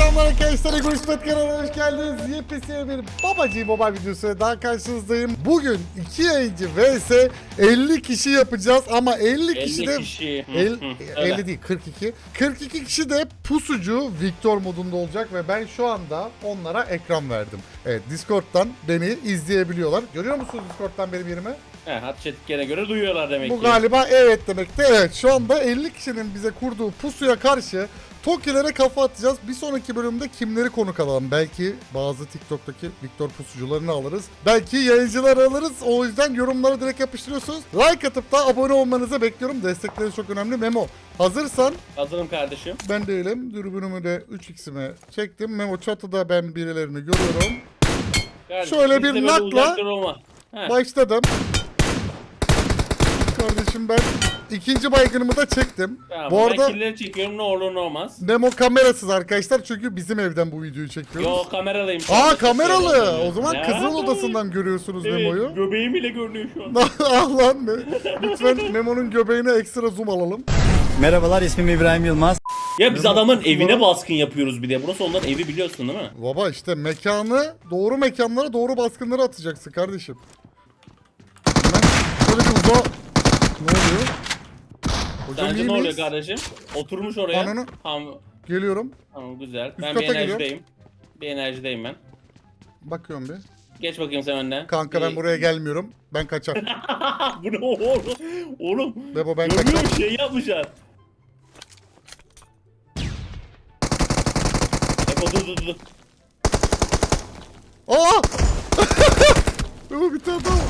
selamlar arkadaşlar. Ego İsmet kanalına hoş geldiniz. Yepyeni bir babacı baba videosu daha karşınızdayım. Bugün 2 yayıncı vs 50 kişi yapacağız ama 50 kişi 50 de kişi. El, hı, 50 öyle. değil 42. 42 kişi de pusucu Victor modunda olacak ve ben şu anda onlara ekran verdim. Evet Discord'dan beni izleyebiliyorlar. Görüyor musunuz Discord'dan benim yerimi? He, ateş ettiklerine göre duyuyorlar demek Bu ki. galiba evet demekti. Evet şu anda 50 kişinin bize kurduğu pusuya karşı Tokilere kafa atacağız. Bir sonraki bölümde kimleri konuk alalım? Belki bazı TikTok'taki Victor pusucularını alırız. Belki yayıncıları alırız. O yüzden yorumlara direkt yapıştırıyorsunuz. Like atıp da abone olmanızı bekliyorum. Destekleri çok önemli. Memo hazırsan Hazırım kardeşim. ben değilim. Dürbünümü de 3x'ime çektim. Memo çatıda ben birilerini görüyorum. Kardeşim, Şöyle bir böyle nakla- uzaklar olma. Başladım. Kardeşim ben ikinci baygınımı da çektim. Tamam, Bu ben arada killeri çekiyorum ne olur ne olmaz. Memo kamerasız arkadaşlar çünkü bizim evden bu videoyu çekiyoruz. Yo kameralıyım. şu Aa anda, kameralı. şey O zaman Ya. kızıl odasından görüyorsunuz Evet, Memo'yu. göbeğim bile görünüyor şu an. ah lan be. Lütfen Memo'nun göbeğine ekstra zoom alalım. Merhabalar ismim İbrahim Yılmaz. ya biz adamın evine baskın yapıyoruz bir de. Burası onların evi biliyorsun değil mi? Baba işte mekanı doğru mekanlara doğru baskınları atacaksın kardeşim. Hemen şöyle bir uzağa... Ne oluyor? Hocam Sence iyi ne oluyor miyiz? kardeşim? Oturmuş oraya. Ananı- Tamam, Geliyorum. tamam güzel. ben kata bir geliyorum. enerjideyim. Bir enerjideyim ben. Bakıyorum bir. Geç bakayım sen önden. Kanka ben Bir- buraya gelmiyorum. Ben kaçar. Bu ne oğlum? Oğlum. Bebo ben Görüyor kaçar. musun? şey yapmışlar. Eko dur dur dur. Aa! Bebo bir tane daha. var.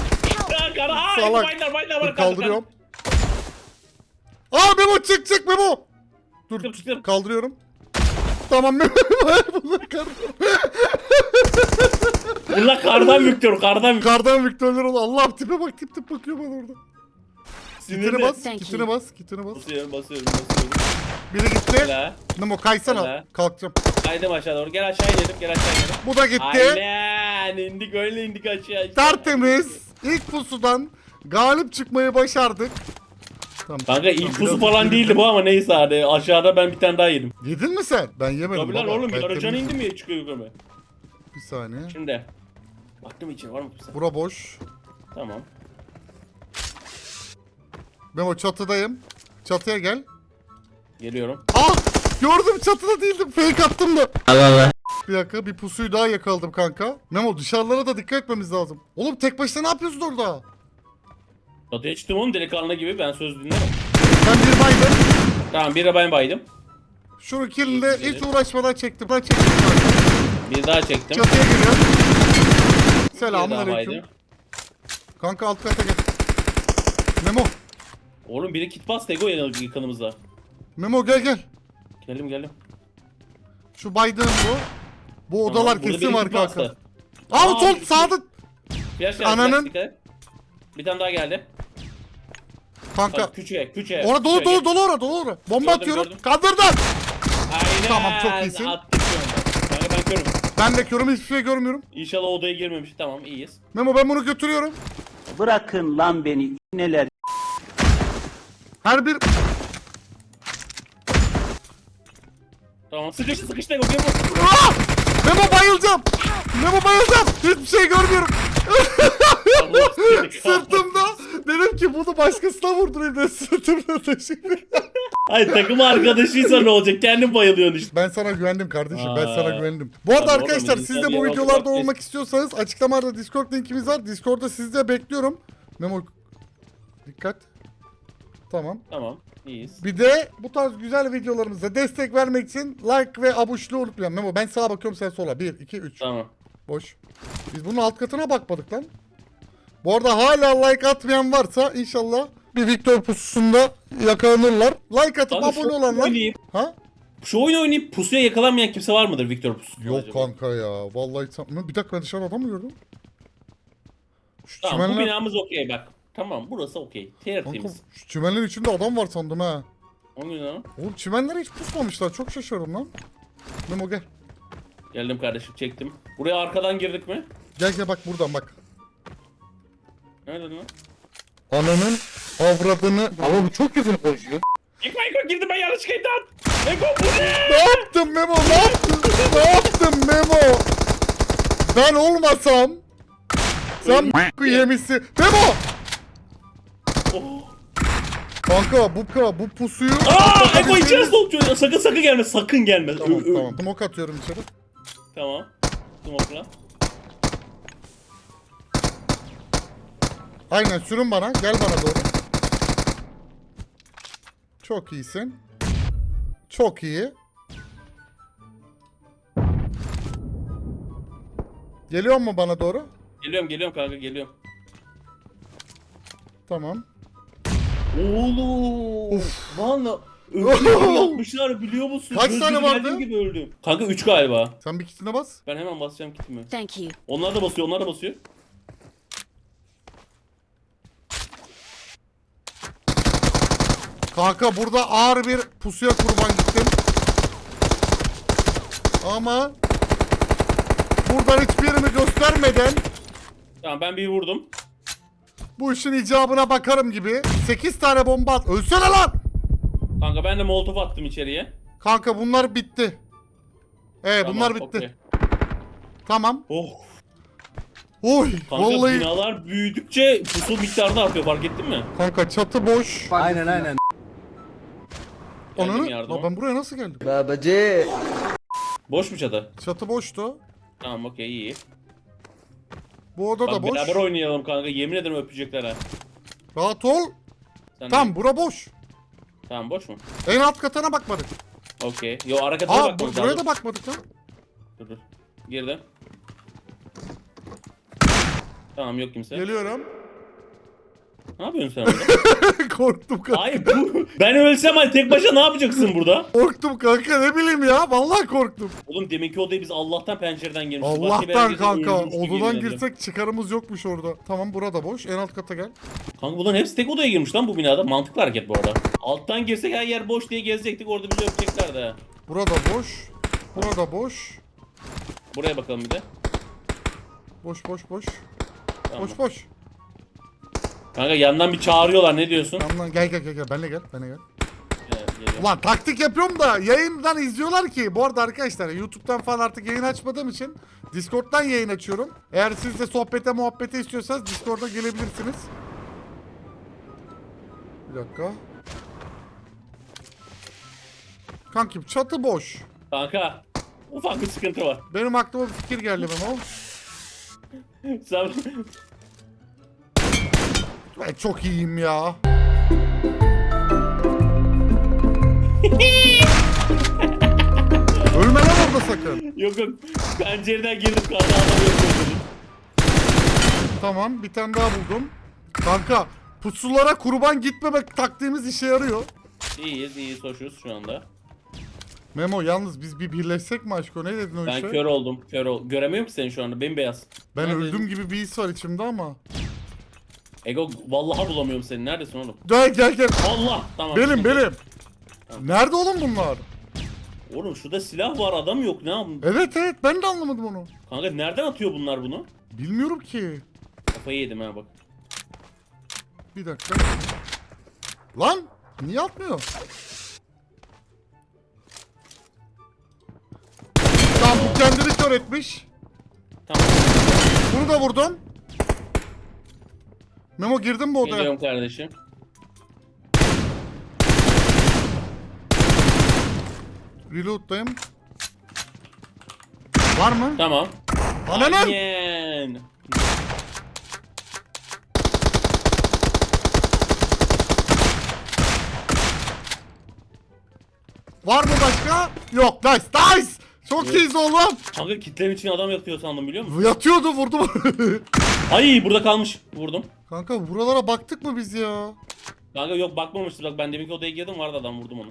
Ya kara aa Salak. baylar baylar Dur kaldırıyorum. Aa Memo çık çık Memo. Dur Çıktım, çıktım. kaldırıyorum. Tamam Memo. Bunları kaldırıyorum. Bunlar kardan Victor kardan Victor. Kardan Victor'lar oldu. Allah tipe bak tip tip bakıyor bana orada. Sinirli. bas, Thank kitini you. bas, kitini bas. Basıyorum basıyorum basıyorum. Biri gitti. Hala. Memo kaysana. Hala. Kalkacağım. Kaydım aşağı doğru. Gel aşağı inelim gel aşağı inelim. Bu da gitti. Aynen indik öyle indik aşağı işte. Tertemiz. İlk pusudan galip çıkmayı başardık. Tamam. Kanka ilk pusu biraz falan değildi bu ama neyse hadi aşağıda ben bir tane daha yedim. Yedin mi sen? Ben yemedim Tabii lan baba. oğlum Ben aracana temizim. indim ya çıkıyor yukarı. Bir saniye. Şimdi. Baktım içine var mı kimse? Bura boş. Tamam. Memo çatıdayım. Çatıya gel. Geliyorum. Ah! Gördüm çatıda değildim. Fake attım da. Allah Allah. Bir dakika bir pusuyu daha yakaladım kanka. Memo dışarılara da dikkat etmemiz lazım. Oğlum tek başına ne yapıyorsun orada? Çatıya çıktım oğlum delikanlı gibi ben söz dinlerim. Ben bir baydım. Tamam bir de ben baydım. Şunu kirli İyi, hiç uğraşmadan çektim. Ben çektim. Bir daha çektim. Çatıya geliyor. Bir Selamun daha aleyküm. baydım. Kanka alt kata gel. Memo. Oğlum biri kit bas Tego yakınımızda. Memo gel gel. Geldim geldim. Şu baydığım bu. Bu odalar burada kesin biri var kit kanka. bastı. Aa Aa, sol bir- sağda. Flash geldi. Ananın- flash, dikkat et. Bir tane daha geldi. Kanka. Bak küçüğe küçüğe. Orada dolu küçüğe dolu gel. dolu orada dolu orada. Bomba Gördüm, atıyorum. gördüm. Kaldırdım. Aynen. Tamam, çok iyisin. Attık şu anda. Kanka ben körüm. Ben de körüm hiçbir şey görmüyorum. İnşallah odaya girmemiş. Tamam iyiyiz. Memo ben bunu götürüyorum. Bırakın lan beni neler Her bir Tamam sıkıştı sıkıştı gel bu. Aa! Memo bayılacağım. Memo bayılacağım. Hiçbir şey görmüyorum. Allah seni Sırtımda. Dedim ki bunu başkasına vurdurayım da sırtımda taşıyayım. Hayır takım arkadaşıysa ne olacak? Kendin bayılıyorsun işte. Ben sana güvendim kardeşim. Ben Aa. sana güvendim. Bu arada oğlum, arkadaşlar insan siz de bu videolarda olmak olmak istiyorsanız açıklamada Discord linkimiz var. Discord'da sizi de bekliyorum. Memo dikkat. Tamam. Tamam iyiyiz. Bir de bu tarz güzel videolarımıza destek vermek için like ve abuşluğu unutmayın. Memo ben sağa bakıyorum sen sola. 1, 2, 3. Tamam. Boş. Biz bunun alt katına bakmadık lan. Bu arada hala like atmayan varsa inşallah bir Victor pususunda yakalanırlar. Like atıp şu abone olanlar. oynayıp, Ha? şu oyunu oynayıp pusuya yakalanmayan kimse var mıdır Victor pusu? Yok acaba? kanka ya. Vallahi tam... Bir dakika ben dışarıda adam mı gördüm? Şu Tamam bu çimenler... binamız okey bak. Tamam burası okey. Kanka, Tertemiz. şu çimenlerin içinde adam var sandım ha. Onun yüzden Oğlum çimenlere hiç pusmamışlar. Çok şaşırdım lan. Memo gel. geldim kardeşim çektim. Buraya arkadan girdik mi? Gel gel bak buradan bak. Nerede lan? Ananın avradını... Ama bu çok güzel konuşuyor. Eko Eko girdim ben yanlışlıkla imdat. Eko bu ne? Ne yaptın Memo ne yaptın? Ben olmasam sen bu yemişsin. Memo! Oh. Kanka bu ka bu pusuyu Aa Eko içeri sok çocuğa. Sakın sakın gelme. Sakın gelme. Tamam Ö- ö- tamam. Smoke atıyorum içeri. Tamam. Smoke'la. Aynen sürün bana. Gel bana doğru. Çok iyisin. Çok iyi. Geliyor mu bana doğru? Geliyorum geliyorum kanka geliyorum. Tamam. Oğlum. Valla. Öldüm yapmışlar biliyor musun? Kaç Göz tane vardı? gibi öldüm. Kanka 3 galiba. Sen bir kitine bas. Ben hemen basacağım kitimi. Thank you. Onlar da basıyor onlar da basıyor. Kanka burada ağır bir pusuya kurban gittim. Ama buradan hiçbirini göstermeden Tamam ben bir vurdum. bu işin icabına bakarım gibi 8 tane bomba at. Ölsene lan! Kanka ben de molotof attım içeriye. Kanka bunlar bitti. Evet Tamam, bunlar bitti. okey. Tamam. Oh. Oy Kanka vallahi binalar büyüdükçe pusu miktarı da artıyor fark ettin mi? kanka çatı boş. Aynen aynen. Geldim Ananı yardıma. Lan ben buraya nasıl geldim? Babacı. Boş mu çadı? Çatı boştu. Tamam okey iyi. Bu oda da Bak boş. beraber oynayalım kanka yemin ederim öpecekler ha. Rahat ol. Sen Tamam bura boş. Tamam boş mu? En alt katına bakmadık. Okey. Yo arka tarafa Aa bu, bakmamız buraya lazım. da bakmadık lan. Dur dur. Girdim. Tamam yok kimse. Geliyorum. Ne yapıyorsun sen burada? Korktum kanka. Hayır bu. Ben ölsem hani tek başına ne yapacaksın burada? Korktum kanka ne bileyim ya. Vallahi korktum. Oğlum deminki odaya biz Allah'tan pencereden girmişiz. Allah'tan kanka. Odadan girsek çıkarımız yokmuş orada. Tamam burada boş. En alt kata gel. Kanka bunların hepsi tek odaya girmiş lan bu binada. Mantıklı hareket bu arada. Alttan girsek her yer boş diye gezecektik orada bizi öpeceklerdi ha. Burada boş. Burada boş. Buraya bakalım bir de. Boş boş boş. Tamam. Boş boş. Kanka yandan bir çağırıyorlar ne diyorsun? Tamam lan gel gel gel gel. Benle gel. Benle gel. Evet, geliyorum. Ulan taktik yapıyorum da yayından izliyorlar ki. Bu arada arkadaşlar YouTube'dan falan artık yayın açmadığım için Discord'dan yayın açıyorum. Eğer siz de sohbete muhabbete istiyorsanız Discord'a gelebilirsiniz. Bir dakika. Kankim çatı boş. Kanka ufak bir sıkıntı var. Benim aklıma bir fikir geldi Memo. Sen Ben çok iyiyim ya. Ölme lan orada sakın. yok yok pencereden girdim adam yok dedim. Tamam bir tane daha buldum. Kanka pusulara kurban gitmemek taktiğimiz işe yarıyor. İyiyiz iyiyiz hoşuz şu anda. Memo yalnız biz bir birleşsek mi aşko ne dedin o Ben işe? kör oldum. Kör ol. Göremiyorum ki seni şu anda. Bembeyaz. ben öldüm gibi bir his var içimde ama. Ego vallahi bulamıyorum seni. Neredesin oğlum? Gel gel gel. Allah. Tamam. Benim benim. Nerede oğlum bunlar? Oğlum şurada silah var adam yok. Ne yap? Evet evet ben de anlamadım onu. Kanka nereden atıyor bunlar bunu? Bilmiyorum ki. Kafayı yedim ha bak. Bir dakika. Lan niye atmıyor? Tamam bu kendini kör etmiş. Tamam. Bunu da vurdum. Memo girdin mi odaya? Geliyorum kardeşim. Reload'dayım. Var mı? Tamam. Ananın! Aynen. Var mı başka? Yok. Nice. Nice. Çok Evet. iyiyiz oğlum. Kanka kitlerin için adam yatıyor sandım biliyor musun? Yatıyordu vurdum. Ay burada kalmış. Vurdum. Kanka buralara baktık mı biz ya? Kanka yok bakmamıştır bak ben deminki odaya girdim vardı adam vurdum onu.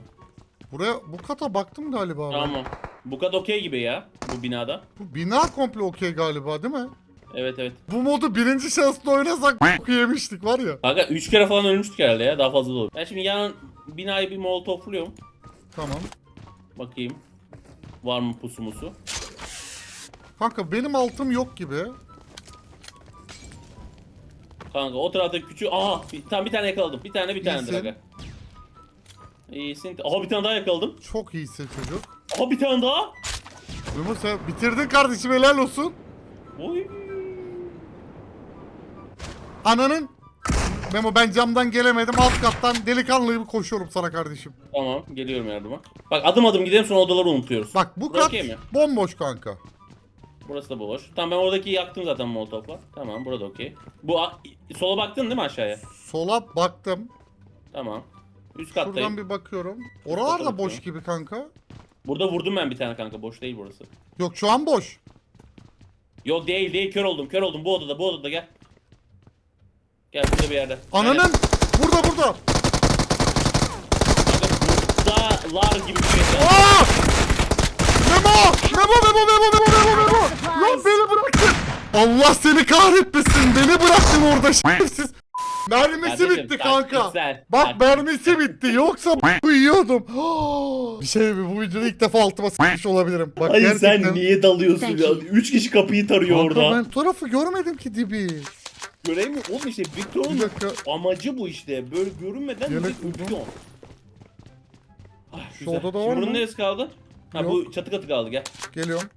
Buraya bu kata baktım galiba. ben. Tamam. Bu kadar okey gibi ya bu binada. Bu bina komple okey galiba değil mi? Evet evet. Bu modu birinci şansla oynasak yemiştik var ya. Kanka 3 kere falan ölmüştük herhalde ya daha fazla da olur. Ben şimdi yan binayı bir molotofluyorum. Tamam. Bakayım. Var mı pusu musu? Kanka benim altım yok gibi. Kanka o tarafta küçük... Aha bir, tam bir tane yakaladım. Bir tane bir tane İyisin. kanka. İyisin. Aha bir tane daha yakaladım. Çok iyisin çocuk. Aha bir tane daha. Memo sen bitirdin kardeşim helal olsun. Oy. Ananın. Memo ben camdan gelemedim. Alt kattan delikanlı gibi koşuyorum sana kardeşim. Tamam geliyorum yardıma. Bak adım adım gidelim sonra odaları unutuyoruz. Bak bu Burası kat bomboş kanka. Burası da boş. Tamam ben oradaki yaktım zaten molotofla. Tamam burada okey. Bu a- sola baktın değil mi aşağıya? Sola baktım. Tamam. Üst kattayım. Şuradan bir bakıyorum. Oralar da boş gibi kanka. Burada vurdum ben bir tane kanka. Boş değil burası. Yok şu an boş. Yok değil değil kör oldum kör oldum bu odada bu odada gel. Gel burada bir yerde. Ananın. Burada burada. Kanka buradalar gibi bir şey. Aa! Memo Memo Memo Memo! Lan beni bıraktın! Allah seni kahretmesin! Beni bıraktın orada şerefsiz! Mermisi Kardeşim, bitti kanka. taktiksel, Bak taktik- mermisi bitti. Yoksa bu yiyordum. bir şey mi? Bu videoda ilk defa altıma sıçmış olabilirim. Bak Hayır gerçekten. sen niye dalıyorsun Thank ya? you. Üç kişi kapıyı tarıyor Kanka orada. ben tarafı görmedim ki dibi. Göreyim mi? Oğlum işte Bir Victor'un dakika. amacı bu işte. Böyle görünmeden Yelek direkt buldum. uçuyor. Ah, Şu güzel. odada var Şimdi bunun mı? neresi kaldı? Ha bu çatı katı kaldı gel. Geliyorum.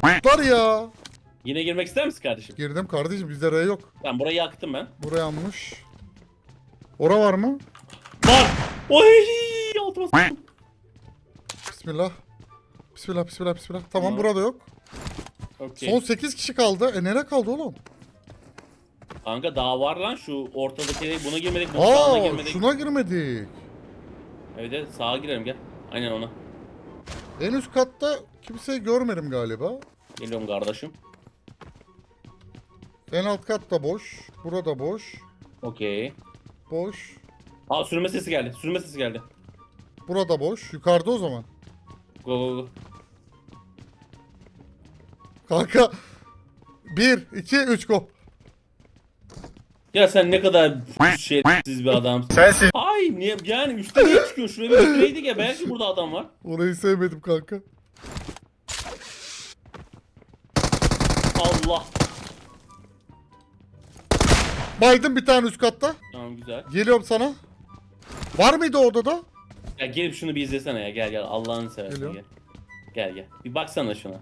Putlar ya. Yine girmek ister misin kardeşim? Girdim kardeşim bizde R yok. Tamam burayı yaktım ben. Buraya yanmış. Ora var mı? Var! Oy! Altıma sıçtım. Bismillah. Bismillah bismillah bismillah. Tamam Tamam. burada yok. Okey. Son 8 kişi kaldı. E nere kaldı oğlum? Kanka daha var lan şu ortadaki buna girmedik bunun sağına Aa girmedik. şuna girmedik. Evet evet sağa girelim gel. Aynen ona. En üst katta kimseyi görmedim galiba. Geliyorum kardeşim. En alt kat da boş. Burada boş. Okey. Boş. Aa sürme sesi geldi. Sürme sesi geldi. Burada boş. Yukarıda o zaman. Go go go. Kanka. 1, 2, 3 go. Ya sen ne kadar şeysiz bir adamsın. Sensin. Ay niye yani üstte niye çıkıyor? Şuraya bir ya belki burada adam var. Orayı sevmedim kanka. Allah. Baydım bir tane üst katta. Tamam güzel. Geliyorum sana. Var mıydı o odada? Ya gelip şunu bir izlesene ya gel gel Allah'ını seversen Geliyorum. gel. Gel gel. Bir baksana şuna.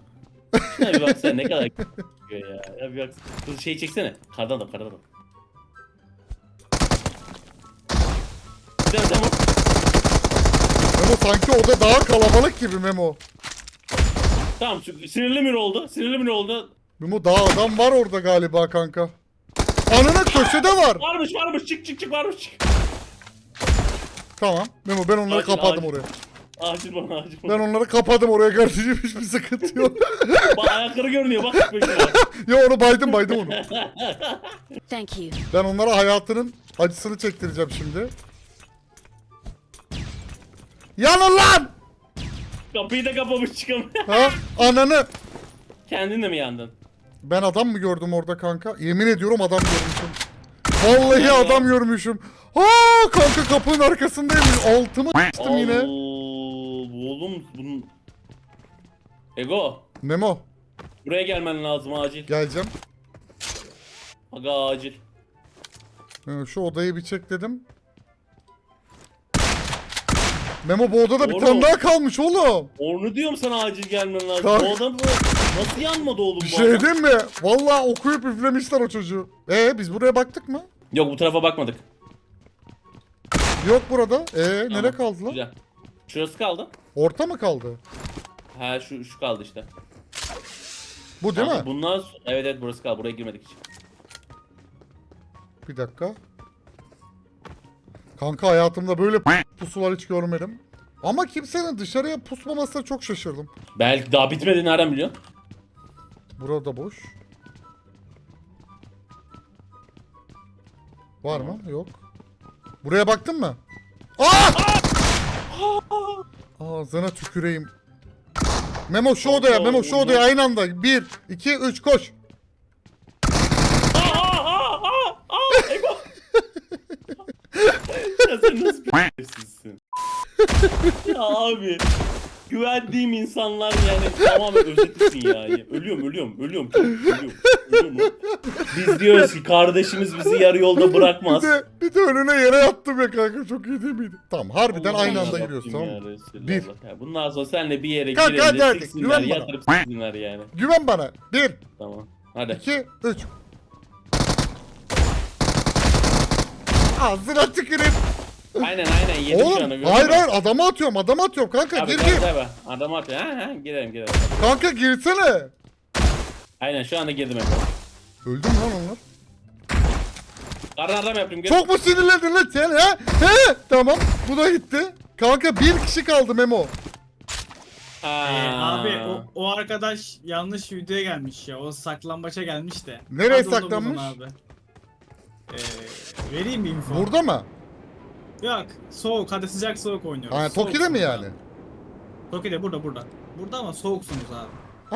Şuna bir baksana ne kadar ya. Ya bir baksana. Dur şey çeksene. Kardan adam kardan. Sen sen vur. Memo sanki oda daha kalabalık gibi Memo. Tamam şu- sinirli mi oldu? Sinirli mi oldu? Memo daha adam var orada galiba kanka. Ananın köşede var. Varmış varmış çık çık çık varmış çık. Tamam. Memo ben onları Acil, kapadım acil. oraya. Acil bana acil Ben bana. onları kapadım oraya kardeşim hiçbir sıkıntı yok. Bak ayakları görünüyor bak peşine. ya onu baydım baydım onu. Thank you. Ben onlara hayatının acısını çektireceğim şimdi. Yanın lan! Kapıyı da kapamış çıkamıyor. Ha? Ananı! Kendin de mi yandın? Ben adam mı gördüm orada kanka? Yemin ediyorum adam görmüşüm. Vallahi adam görmüşüm. Aa kanka kapının arkasındayım. Altımı s**tım yine. Oğlum bunun... Ego. Memo Buraya gelmen lazım acil. geleceğim. Aga acil. Şu odayı bir çek dedim. Memo bu odada bir Oğlum. tane daha kalmış oğlum. Onu diyorum sana acil gelmen lazım. Kanka. Bu adam bu nasıl yanmadı oğlum Bir bu şey adam? diyeyim mi? Vallahi okuyup üflemişler o çocuğu. Ee biz buraya baktık mı? Yok bu tarafa bakmadık. Yok burada. Ee Tamam, kaldı lan? Güzel. Şurası kaldı. Orta mı kaldı? Ha şu şu kaldı işte. Bu değil mi? Bunlar evet evet burası kaldı. Buraya girmedik hiç. Bir dakika. Kanka hayatımda böyle pusular hiç görmedim. Ama kimsenin dışarıya pusmamasına çok şaşırdım. Belki daha bitmedi nereden biliyorsun? Burada boş. Var mı? Yok. Buraya baktın mı? Aa! Ağzına tüküreyim. Memo şu odaya, Memo şu odaya aynı anda. 1, 2, 3 koş. Ya sen nasıl bir ya abi. Güvendiğim insanlar yani tamamen özetisin ya. Ölüyorum ölüyorum ölüyorum. Ölüyorum. Biz diyoruz ki kardeşimiz bizi yarı yolda Bir bırakmaz. de, bir de önüne yere yattım ya kanka çok iyi değil miydi? Tamam harbiden aynı anda giriyoruz tamam mı? Bir. Ya bundan sonra senle bir yere Kanka, hadi, girelim hadi. de Güven siksinler, bana. yatırıp siksinler yani. Güven bana. Bir, Tamam. Hadi. iki, üç. Ağzına tüküreyim. Aynen aynen yedim şu Oğlum anda. gördün hayır hayır adamı atıyorum adamı atıyorum kanka Abi gir gir. Adam atıyor. Ha ha girelim girelim. Kanka girsene. Aynen şu anda girdim Eko. Öldü mü lan onlar? Kardan adam yaptım. Gir. Çok mu sinirlendin lan sen he? He? Tamam bu da gitti. Kanka bir kişi kaldı Memo. Aa. Ee, abi o, o arkadaş yanlış videoya gelmiş ya. O saklambaça gelmiş de. Nereye Hadi onu bulun saklanmış? Abi. Ee, vereyim mi info? Burada mı? Yok. Soğuk. Hadi sıcak soğuk oynuyoruz. Ha Toki'de mi Soğuksunuz yani? abi. Toki'de burada burada. Burada ama soğuksunuz abi.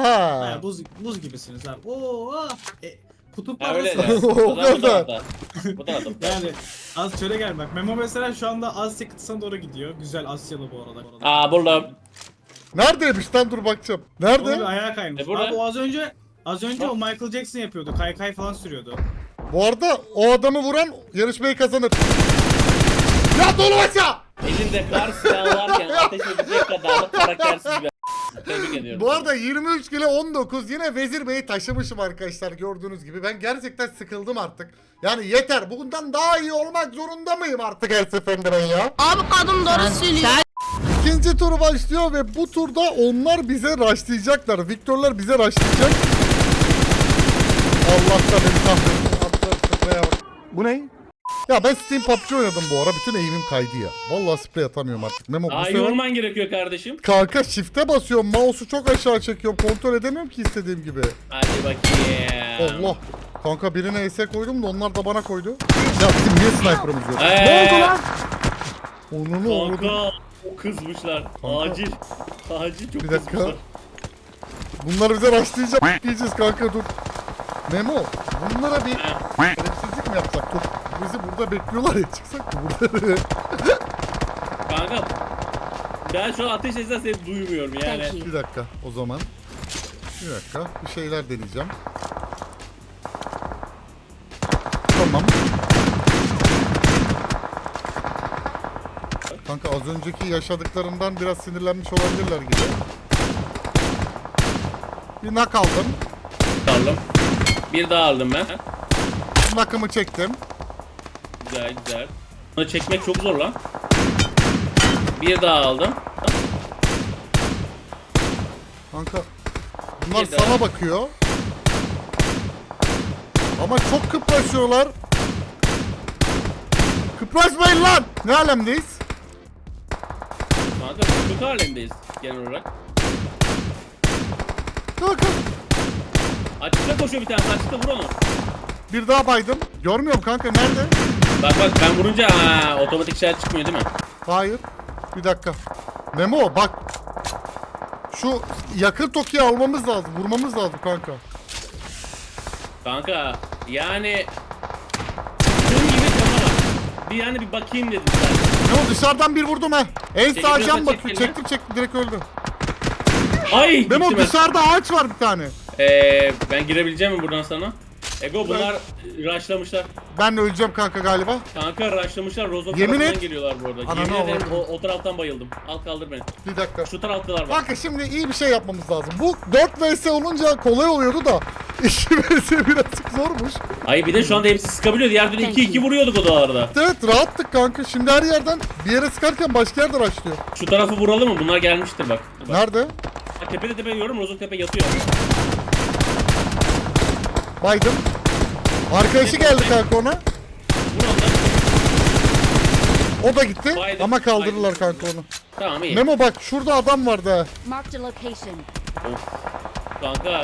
Ha. Baya buz, buz gibisiniz abi. Oo, ah. e, kutup Ha öyle parası. de. O Bu da- bu da- kadar. Bu da adam. Yani az şöyle gel bak. Memo mesela şu anda Asya kıtasına doğru gidiyor. Güzel Asyalı bu arada. Aa burada. Neredeymiş lan dur bakacağım. Onu bir Nerede? ayağa kaymış. E, burada. Abi o az önce az önce o Michael Jackson yapıyordu. Kaykay falan sürüyordu. Bu arada o adamı vuran yarışmayı kazanır. Ya dolu aşağı. Elinde kar silahı varken ateş edecek kadar da karaktersiz bir Tebrik ediyorum. Bu arada 23 kilo 19 yine Vezir Bey'i taşımışım arkadaşlar gördüğünüz gibi. Ben gerçekten sıkıldım artık. Yani yeter. Bundan daha iyi olmak zorunda mıyım artık her seferinde ben ya? Abi kadın doğru söylüyor. İkinci tur başlıyor ve bu turda onlar bize rushlayacaklar. Victorlar bize rushlayacak. Allah da beni kahretsin. Bu ne? Ya ben Steam PUBG oynadım bu ara. Bütün eğimim kaydı ya. Vallahi sprey atamıyorum artık. Memo Aa sefer- yorman gerekiyor kardeşim. Kanka shift'e basıyorum. Mouse'u çok aşağı çekiyorum. Kontrol edemiyorum ki istediğim gibi. Hadi bakayım. Allah. Kanka birine ES koydum da onlar da bana koydu. Ya bizim niye sniper'ımız yok? Ee, Ne oldu lan? Onunu oldu. Kızmışlar. Kanka. Acil. Acil çok Bir dakika. kızmışlar. Bunlar bize rushlayacak diyeceğiz kanka dur. Memo bunlara bir şerefsizlik mi yapsak? Dur. Bizi burada bekliyorlar ya çıksak mı burada? Kanka ben şu an ateş etsem seni duymuyorum yani. Thank you. bir dakika o zaman. Bir dakika bir şeyler deneyeceğim. Tamam. Kanka az önceki yaşadıklarından biraz sinirlenmiş olabilirler gibi. Bir nak aldım. Aldım. Bir daha aldım ben. Nakımı çektim. Güzel güzel. Bunu çekmek çok zor lan. Bir daha aldım. Kanka bunlar Bir daha. sana bakıyor. Ama çok kıpraşıyorlar. Kıpraşmayın lan. Ne alemdeyiz? Kanka kötü halindeyiz genel olarak. Kanka. Açıkta koşuyor bir tane. Açıkta vur onu. Bir daha baydım. Görmüyorum kanka nerede? Bak bak ben vurunca ha, otomatik işaret çıkmıyor değil mi? Hayır. Bir dakika. Memo bak. Şu yakın Toki'yi almamız lazım. Vurmamız lazım kanka. Kanka yani Bunun gibi var. Bir yani bir bakayım dedim sen. Memo dışarıdan bir vurdum ha. En Çekil sağ biraz cam da bakıyor. çekil Çektim çektim direkt öldü. Ay Memo ben. dışarıda ağaç var bir tane. Ee, ben girebileceğim mi buradan sana? Ego bunlar rushlamışlar. Ben de öleceğim kanka galiba. Kanka rushlamışlar. Rozo Yemin tarafından et. geliyorlar bu arada. Ananı Yemin ederim avradım. o, o taraftan bayıldım. Al kaldır beni. Bir dakika. Şu taraftalar bak. Kanka şimdi iyi bir şey yapmamız lazım. Bu 4 vs olunca kolay oluyordu da 2 vs birazcık zormuş. Ay bir de şu anda hepsi sıkabiliyor. Diğer türlü Thank 2-2 you. vuruyorduk odalarda. Evet rahattık kanka. Şimdi her yerden bir yere sıkarken başka yerden açlıyor. Şu tarafı vuralım mı? Bunlar gelmiştir bak. bak. Nerede? Tepede tepe görüyorum. Rozo tepe yatıyor. Baydım. Arkadaşı geldi kanka ona. Vur ondan. O da gitti Baydım, ama kaldırırlar baydım. kanka onu. Tamam iyi. Memo bak şurada adam vardı ha. Marked a location. Of. Kanka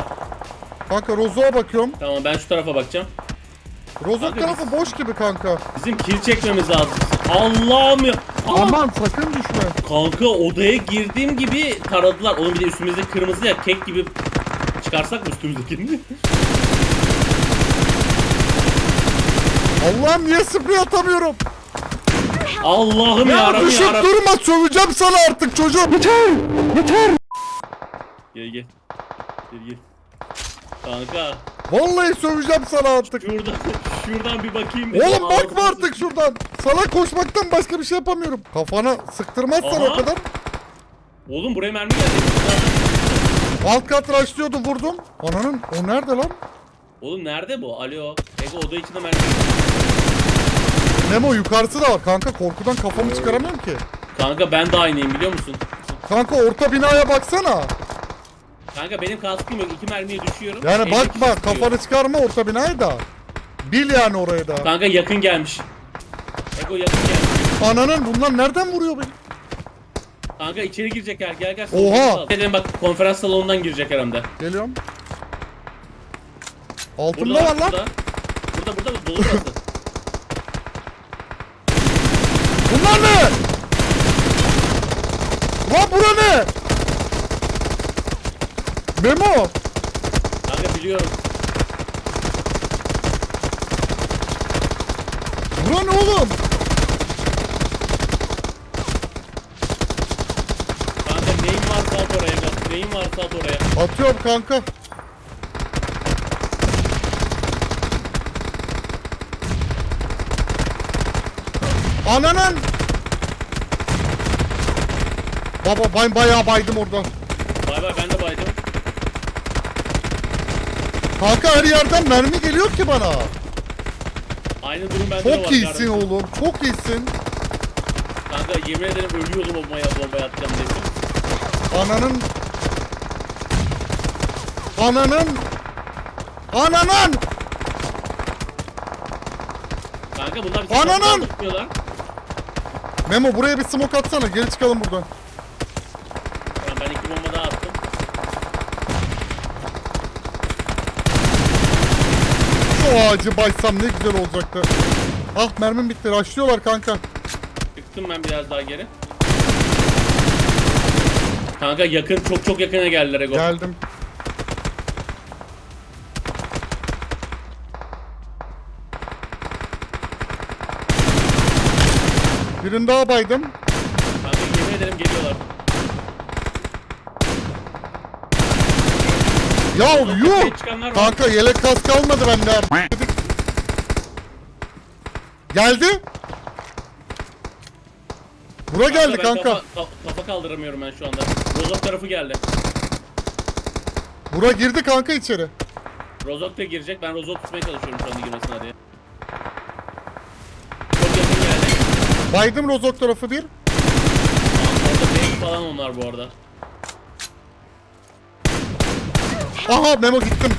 Kanka Rozo'ya bakıyorum. tamam ben şu tarafa bakacağım. Rozo Kanka tarafı boş gibi kanka. Bizim kill çekmemiz lazım. Allah'ım ya. Aa, Aman sakın düşme. Kanka odaya girdiğim gibi taradılar. Onun bir de üstümüzde kırmızı ya kek gibi çıkarsak mı üstümüzdekini? Allah'ım niye sprey atamıyorum? Allah'ım ya Ya Rabbim düşüp ya Rabbim. durma söveceğim sana artık çocuğum. Yeter. Yeter. Gel gel. Gel gel. Kanka Vallahi söveceğim sana artık. Şuradan, şuradan bir bakayım. dedim, Oğlum bakma artık şuradan. Sana koşmaktan başka bir şey yapamıyorum. Kafana sıktırmazsan Aha. o kadar. Oğlum buraya mermi geldi. Alt kat raşlıyordu vurdum. Ananın o nerede lan? Oğlum nerede bu? Alo. Ego oda içinde mermi. Memo yukarısı da var. Kanka korkudan kafamı çıkaramıyorum ki. Kanka ben de aynıyım biliyor musun? Kanka orta binaya baksana. Kanka benim kaskım yok. iki mermiye düşüyorum. Yani 50 bakma kişi sıkıyor. kafanı çıkarma orta binaya da. Bil yani orayı da. Kanka yakın gelmiş. Ego yakın gelmiş. Ananın bunlar nereden vuruyor beni? Kanka içeri girecekler. Gel gel. Oha! Dedim bak konferans salonundan girecek herhalde. Geliyorum. Altında var lan. Burada. Burada burada dolu burası. Bunlar ne? Lan bura ne? Memo. Kanka biliyorum. Bura ne oğlum? Kanka neyin varsa at oraya. Neyin varsa at oraya. Atıyorum kanka. Ananın. Baba ben bayağı baydım orada. Bay bay ben de baydım. Kanka her yerden mermi geliyor ki bana. Aynı durum bende de var. Çok iyisin kardeşim. oğlum. Çok iyisin. Kanka yemin ederim ölüyordum bombaya bombaya atacağım diye. Ananın. Ananın. Ananın. Kanka bunlar bizi Ananın! bombadan tutmuyorlar. Memo buraya bir smoke atsana. Geri çıkalım buradan. Tamam ben iki bomba daha attım. Şu ağacı baysam ne güzel olacaktı. Ah mermim bitti. Raşlıyorlar kanka. Çıktım ben biraz daha geri. Kanka yakın çok çok yakına geldiler Ego. Geldim. Birini daha baydım. Kanka yemin ederim geliyorlar. Ya yuh! Çıkanlar var. Kanka yelek kask kalmadı bende. Geldi. Bura geldi ben kanka. Kafa, ka- kafa kaldıramıyorum ben şu anda. Rozok tarafı geldi. Bura girdi kanka içeri. Rozok da girecek. Ben Rozok tutmaya çalışıyorum şu anda girmesine diye. Baydım rozok tarafı bir. Orada fake falan onlar bu arada. Aha Memo gittim.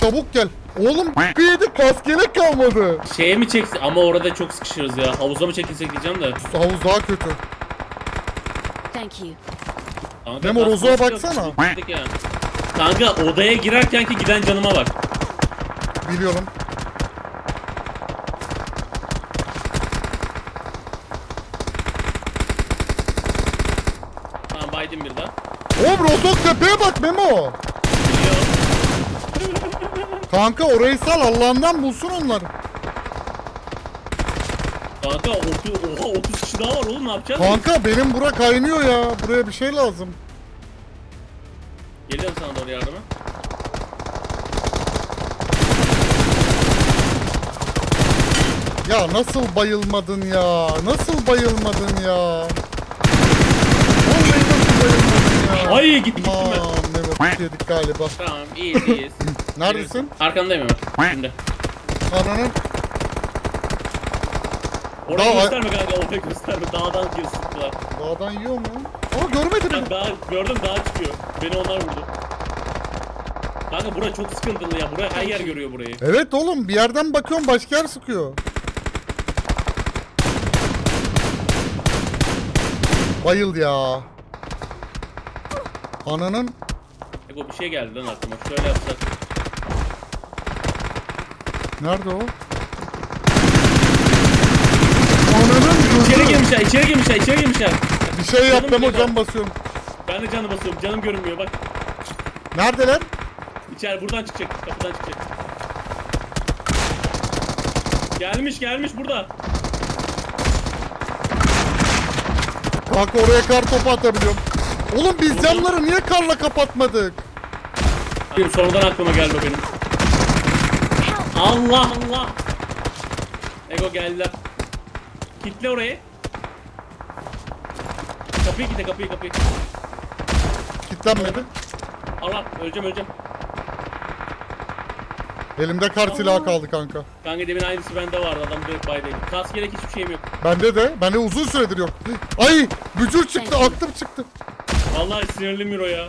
Çabuk gel. Oğlum bir yedi kask yelek kalmadı. Şeye mi çeksin? Ama orada çok sıkışırız ya. Havuza mı çekilsek diyeceğim de. Havuz daha kötü. Thank you. Kanka, Memo, yok, baksana. gittik ya. Kanka odaya girerken ki giden canıma bak. Biliyorum. Tamam baydım bir daha. Oğlum rozok tepeye bak Memo. Kanka orayı sal Allah'ından bulsun onlar. Kanka 30, oha 30 kişi daha var oğlum ne yapacağız? Kanka benim bura kaynıyor ya. Buraya bir şey lazım. Geliyorum sana doğru yardıma. Ya nasıl bayılmadın ya? Nasıl bayılmadın ya? Vallahi nasıl bayılmadın ya? Ay gitti gitti Aman mi? Mehmet yedik galiba. Tamam iyiyiz iyiyiz. Neredesin? Arkandayım hemen. Şimdi. Ananın. Orayı Dağ- gösterme kanka orayı gösterme. Dağdan gir sıktılar. Dağdan yiyor mu? Aa görmedi beni. Ben daha gördüm daha çıkıyor. Beni onlar vurdu. Kanka bura çok sıkıntılı ya. Buraya her yer görüyor burayı. Evet oğlum bir yerden bakıyorum başka yer sıkıyor. Bayıl ya. Ananın Ego bir şey geldi lan aklıma. Şöyle yapsak. nerede o? Ananın İçeri gözü. girmişler, içeri girmişler, içeri girmişler. Bir şey yap Canım can basıyorum. Ben de canı basıyorum. Canım görünmüyor bak. Neredeler? İçeri buradan çıkacak. Kapıdan çıkacak. Gelmiş gelmiş burada. Kanka oraya kar topu atabiliyorum. Oğlum biz camları niye karla kapatmadık? Benim sonradan aklıma geldi o benim. Allah Allah. Ego geldiler. Kitle orayı. Kapıyı kitle kapıyı kapıyı. Kitlenmedi. Allah öleceğim öleceğim. Elimde kar silahı kaldı kanka. Kanka demin aynısı bende vardı adam direkt baydaydı. Kas gerek hiçbir şeyim yok. Bende de. Bende uzun süredir yok. Ay! Bücür çıktı, aklım çıktı. Vallahi sinirli Miro ya.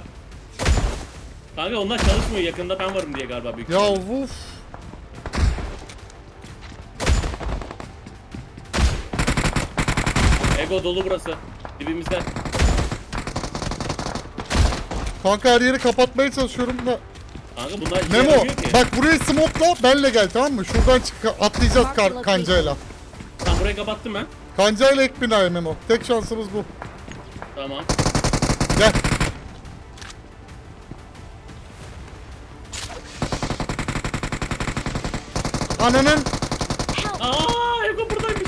Kanka onlar çalışmıyor yakında ben varım diye galiba büyük Ya ihtimalle. uf. Ego dolu burası. Dibimizde. Kanka her yeri kapatmaya çalışıyorum da. Kanka bunlar işe Memo yaramıyor ki. bak burayı smokla benle gel tamam mı? Şuradan çık atlayacağız kar, kancayla. Tamam burayı kapattım ben. Kancayla ek binaya Memo. Tek şansımız bu. Tamam. Gel. Ananın Aa Ego buradaymış.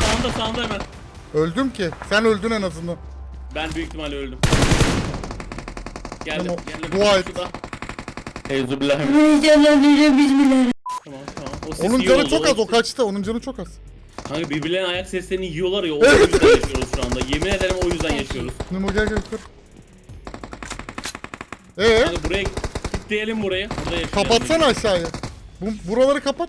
Sağında sağında hemen. öldüm ki. Sen öldün en azından. Ben büyük ihtimalle öldüm. Geldim Memo, geldim. dua et. Şurada. Eyzubillahim. Tamam tamam. O ses Onun iyi canı oldu, çok az o kaçtı. Onun canı çok az. Kanka birbirlerinin ayak seslerini yiyorlar ya o yüzden yaşıyoruz şu anda. Yemin ederim o yüzden yaşıyoruz. Memo gel gel yukarı. Ee, Kanka buraya kilitleyelim burayı. Burada yaşayacağız. kapatsana aşağıya. Bu, buraları kapat.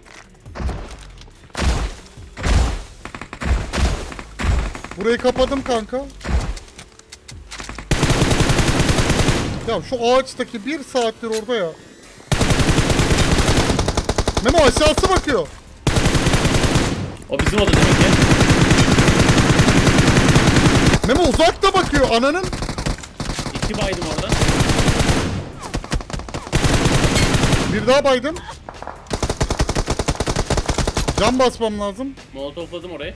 Burayı kapadım kanka. Ya şu ağaçtaki bir saattir orada ya. Memo aşağısı bakıyor. O bizim oda demek ki. Memo uzakta bakıyor ananın. İki baydım orada. Bir daha baydım. Cam basmam lazım. Molotofladım orayı.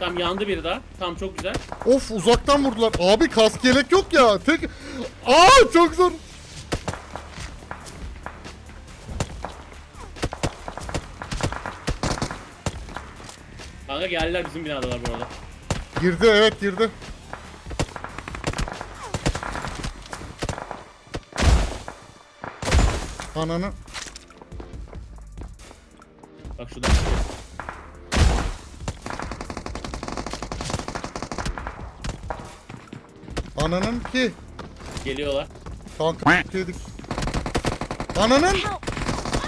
Tam yandı biri daha. Tam çok güzel. Of uzaktan vurdular. Abi kask yelek yok ya. Tek... Aa çok zor. Kanka geldiler bizim binadalar bu arada. Girdi evet girdi. Ananı. Bak şurada. Ananın ki. Geliyorlar. Kanka yedik. Ananın.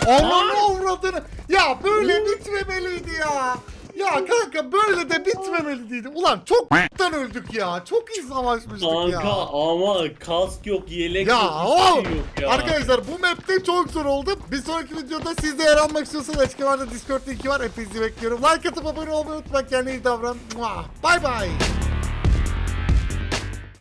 Ananı avradını. Ya böyle bitmemeliydi ya. Ya kanka böyle de bitmemeliydi. Ulan çok öldük ya. Çok iyi savaşmıştık ya. Kanka ama kask yok, yelek Ya yok, şey yok ya. Arkadaşlar bu map'te çok zor oldu. Bir sonraki videoda siz de yer almak istiyorsanız açıklamada Discord linki var. Hepinizi bekliyorum. Like atıp abone olmayı unutmayın. Kendine iyi davran. Mua. Bye bye.